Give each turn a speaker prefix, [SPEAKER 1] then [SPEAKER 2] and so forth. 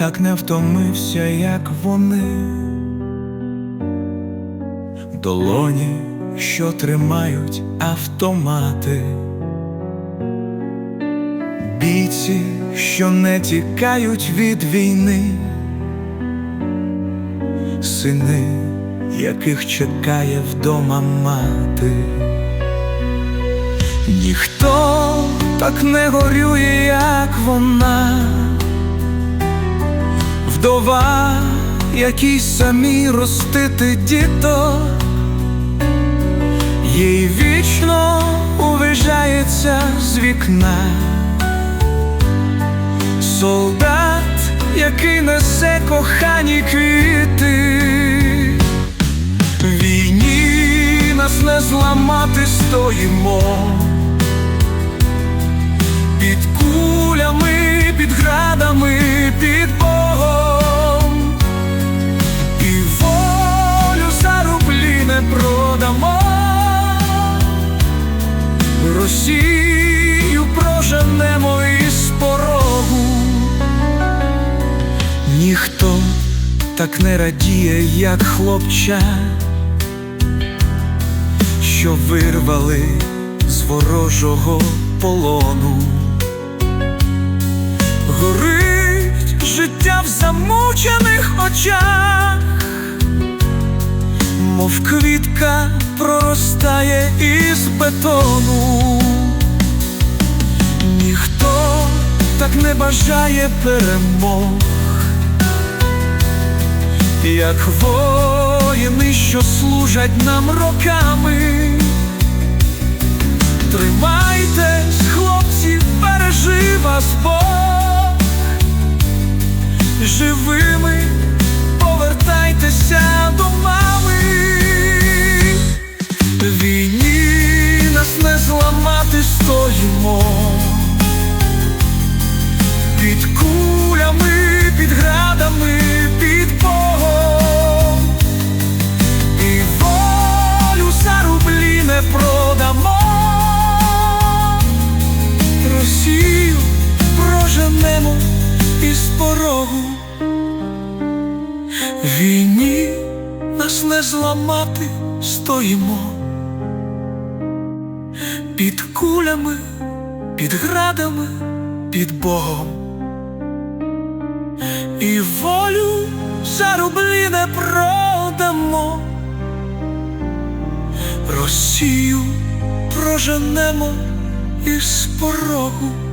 [SPEAKER 1] так не втомився, як вони. Долоні, що тримають автомати, бійці, що не тікають від війни, сини, яких чекає вдома мати. Ніхто так не горює, як вона, вдова, якій самі ростити діток, їй вічно увижається з вікна. Солдат, який несе кохані квіти, війні нас не зламати стоїмо. Так не радіє, як хлопча, що вирвали з ворожого полону. Горить життя в замучених очах, мов квітка проростає із бетону. Ніхто так не бажає перемог, як воїни, що служать нам роками. Тримайтесь, хлопці, бережи вас Бог Живими повертайтеся до мами. Війні нас не зламати стоїмо. Під кулями, під градами, Війні нас не зламати стоїмо. Під кулями, під градами, під Богом. І волю за рублі не продамо. Росію проженемо із порогу.